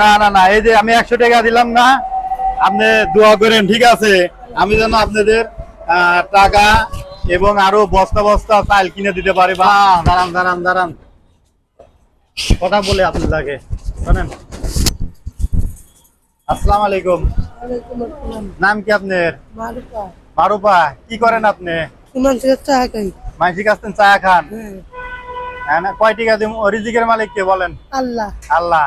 না না না এই যে আমি একশো টাকা দিলাম না আপনি দোয়া করেন ঠিক আছে? আমি যেন আপনাদের টাকা এবং আরও বস্তা বস্তা চাল কিনে দিতে পারি বা দাঁড়ান দাঁড়ান দাঁড়ান। কথা বলে আপনাকে শোনেন। আসসালামু আলাইকুম। নাম কি আপনার? মারুপা কি করেন আপনি? সুমান থেকে চা খাই। চা খান? হ্যাঁ না, কয় টাকা দিম? রিজিকের মালিক কে বলেন? আল্লাহ। আল্লাহ।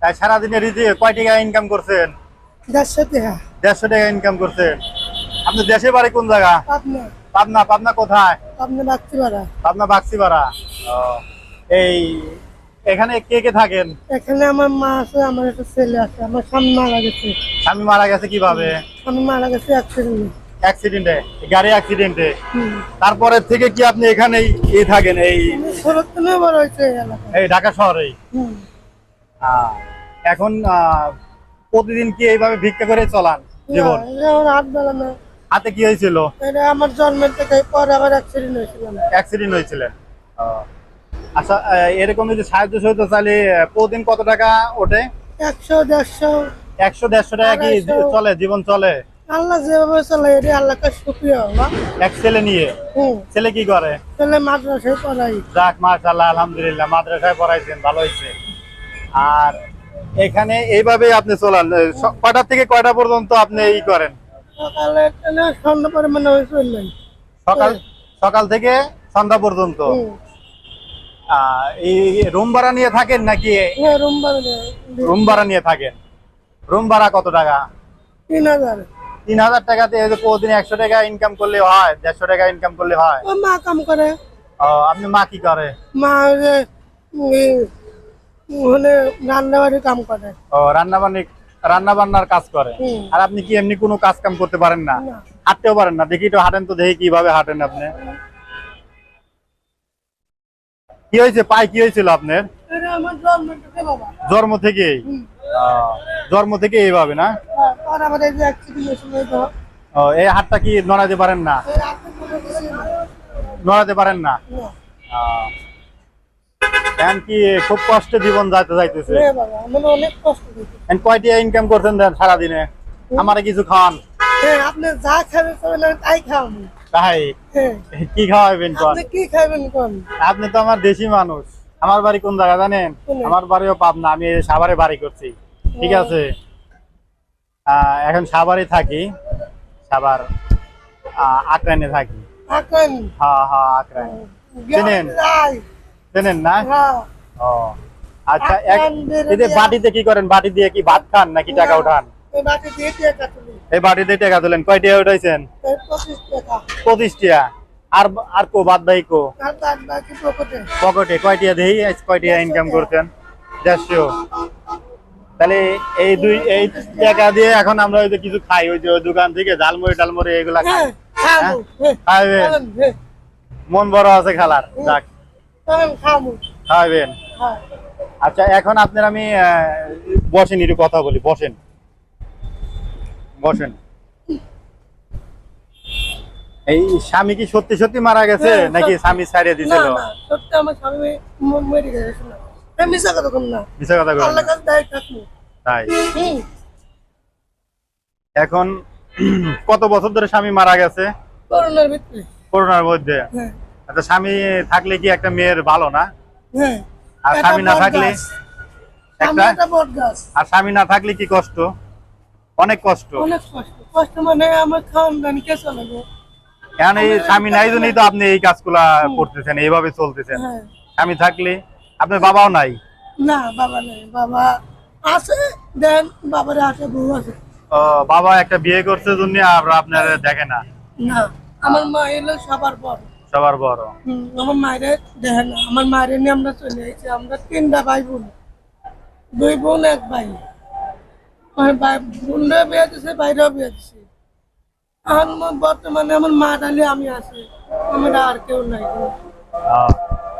তাই সারাদিনে রিজিক কয় টাকা ইনকাম করছেন? দেড়শো টাকা। দেড়শো টাকা ইনকাম করছেন। আপনি দেশে বাড়ি কোন জায়গা? পাবনা। পাবনা কোথায়? পাবনা বাক্সিপাড়া ও, এই এখানে কে কে থাকেন? এখানে আমার মা আছে আমার একটা ছেলে আছে আমার স্বামী মারা গেছে। স্বামী মারা গেছে কীভাবে? স্বামী মারা গেছে অ্যাক্সিডেন্টে অ্যাক্সিডেন্টে গাড়ি অ্যাক্সিডেন্টে তারপরে থেকে কি আপনি এখানেই এই থাকেন এই এই ঢাকা শহরেই? এখন প্রতিদিন কি এইভাবে ভিক্ষা করে চলান জীবন? হাত কি হয়েছিল? আমার জন্মের থেকে পরে আবার অ্যাক্সিডেন্ট হয়েছিল। অ্যাক্সিডেন্ট আচ্ছা এরকম যদি সাহায্য সহায়তা চাইলে প্রতিদিন কত টাকা ওঠে? একশো দেড়শো। একশো দেড়শো টাকা কি চলে জীবন চলে? আল্লাহ যেভাবে চলে এটা আল্লাহকে সুপ্রিয় বাবা এক ছেলে নিয়ে? ছেলে কি করে? ছেলে মাদ্রাসায় পড়াই যাক মাশাআল্লাহ আলহামদুলিল্লাহ মাদ্রাসায় পড়াইছেন ভালো হয়েছে আর এখানে এইভাবে আপনি চলান। কয়টা থেকে কয়টা পর্যন্ত আপনি ই করেন? সকালে সন্ধ্যা হয়ে চললেন। সকাল সকাল থেকে সন্ধ্যা পর্যন্ত? এই রুম ভাড়া নিয়ে থাকেন নাকি? রুম বাড়ি রুম ভাড়া নিয়ে থাকেন। রুম ভাড়া কত টাকা? তিন হাজার। তিন হাজার টাকাতে প্রতিদিন একশো টাকা ইনকাম করলে হয় দেড়শো টাকা ইনকাম করলে হয়। মা কাম করে। আপনি মা কি করে? মা ওখানে রান্না কাম করে। ও রান্না রান্না বান্নার কাজ করে। আর আপনি কি এমনি কোনো কাজ কাম করতে পারেন না। হাঁটতেও পারেন না। দেখি তো হাঁটেন তো দেখি কীভাবে হাঁটেন আপনি। কি হয়েছে? পায়ে কি হয়েছিল আপনার? থেকে জন্ম জন্ম থেকে এইভাবে না? হ্যাঁ, এই ও, হাতটা কি নড়াতে পারেন না। নড়াতে পারেন না? না। এখন কি খুব কষ্টে জীবন যাইতে যাইতেছে? আমার অনেক কষ্ট কয়টি ইনকাম করছেন সারাদিনে? আমারে কিছু খাওয়ান। হ্যাঁ আপনি যা খাবেন খাবেন তাই খাওয়াবো। তাই? হ্যাঁ। কি খাওয়াবেন আপনি কি খাবেন আপনি তো আমার দেশি মানুষ। আমার বাড়ি কোন জায়গা জানেন? আমার বাড়িও পাবনা আমি সাভারে বাড়ি করছি। ঠিক আছে? এখন সাভারে থাকি। সাভার আহ, আক্রাইনে থাকি। হ্যাঁ হ্যাঁ চেনেন? চেনেন না? ও আচ্ছা বাটিতে কি করেন? বাটি দিয়ে কি ভাত খান নাকি টাকা উঠান? এই বাটিতে টাকা তোলেন। কয় টাকা উঠাইছেন পঁচিশ টাকা টাকা আর আর কো বাদ ভাই কো? পকেটে। পকেটে কয় টাকা দেই কয় টাকা ইনকাম করতেন দেড়শো। তাহলে এই দুই এই টাকা দিয়ে এখন আমরা ওই যে কিছু খাই ওই যে ওই দোকান থেকে ঝালমুড়ি টালমুড়ি এগুলা খাই। হ্যাঁ হ্যাঁ? খাইবেন? হ্যাঁ। মন বড় আছে খেলার যাক। খাইবেন? হ্যাঁ। আচ্ছা এখন আপনার আমি বসেন একটু কথা বলি বসেন। বসেন। এই স্বামী কি সত্যি সত্যি মারা গেছে? নাকি স্বামী ছাড়িয়ে না সত্যি আমার স্বামী মিশা কথা কম না। মিশা কথা বলেন আল্লাহ কাছে দায় থাকব। তাই? এখন কত বছর ধরে স্বামী মারা গেছে? করোনার ভিতরে। করোনার মধ্যে? হ্যাঁ। আচ্ছা স্বামী থাকলে কি একটা মেয়ের ভালো না? হ্যাঁ। আর স্বামী না থাকলে একটা? আর স্বামী না থাকলে কি কষ্ট? অনেক কষ্ট। অনেক কষ্ট। কষ্ট মানে আমার খাওয়ান দান কে চালাবো? এখন এই স্বামী নাই জন্যই তো আপনি এই কাজগুলা করতেছেন এইভাবে চলতেছেন। হ্যাঁ। স্বামী থাকলে আপনার বাবাও নাই? না বাবা নাই। বাবা আছে দেন বাবার আছে বউ আছে। ও, বাবা একটা বিয়ে করছে জন্য আর আপনার দেখে না? না আমার মা এলো সবার পর। সবার বড় হুম, আমার মায়ের দেখে না। আমার মায়ের নিয়ে আমরা চলে এসেছি। আমরা তিনটা ভাই বোন। দুই বোন এক ভাই। আমার ভাই বোনরা বিয়ে দিছে বাইরেও বিয়ে দিছে। এখন আমার বর্তমানে আমার মা ডালি আমি আছি। আমার আর কেউ নাই।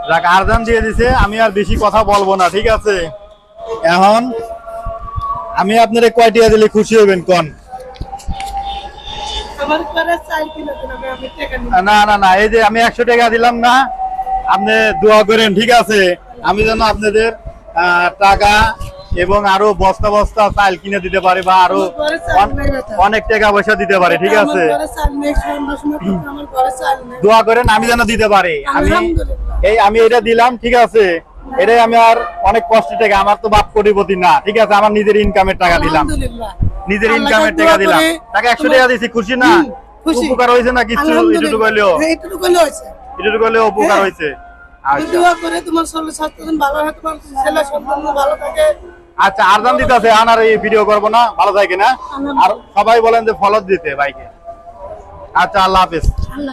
যাক আরজান দিয়ে দিছে আমি আর বেশি কথা বলব না ঠিক আছে এখন আমি আপনার কয়টি দিলে খুশি হবেন কোন না না না এই যে আমি একশো টাকা দিলাম না আপনি দোয়া করেন ঠিক আছে আমি যেন আপনাদের টাকা এবং আরও বস্তা বস্তা চাল কিনে দিতে পারে বা আরও। অনেক টাকা পয়সা দিতে পারে ঠিক আছে। দোয়া করেন আমি যেন দিতে পারি আমি। এই আমি এটা দিলাম ঠিক আছে? এটাই আমি আর অনেক কষ্ট টাকা আমার তো বাপ কোটিপতি না ঠিক আছে? আমার নিজের ইনকামের টাকা দিলাম। নিজের ইনকামের টাকা দিলাম। টাকা একশো টাকা দিছি খুশি না? উপকার হয়েছে না কিছু। এটুকু হইলেও হ্যাঁ, এটুকু হইলেও উপকার হ্যাঁ। হয়েছে। আচ্ছা। থাকে। আচ্ছা আর দাম দিতে আছে আনার এই ভিডিও করব না ভালো থাকে না? আর সবাই বলেন যে ফলো দিতে ভাইকে। আচ্ছা আল্লাহ হাফেজ।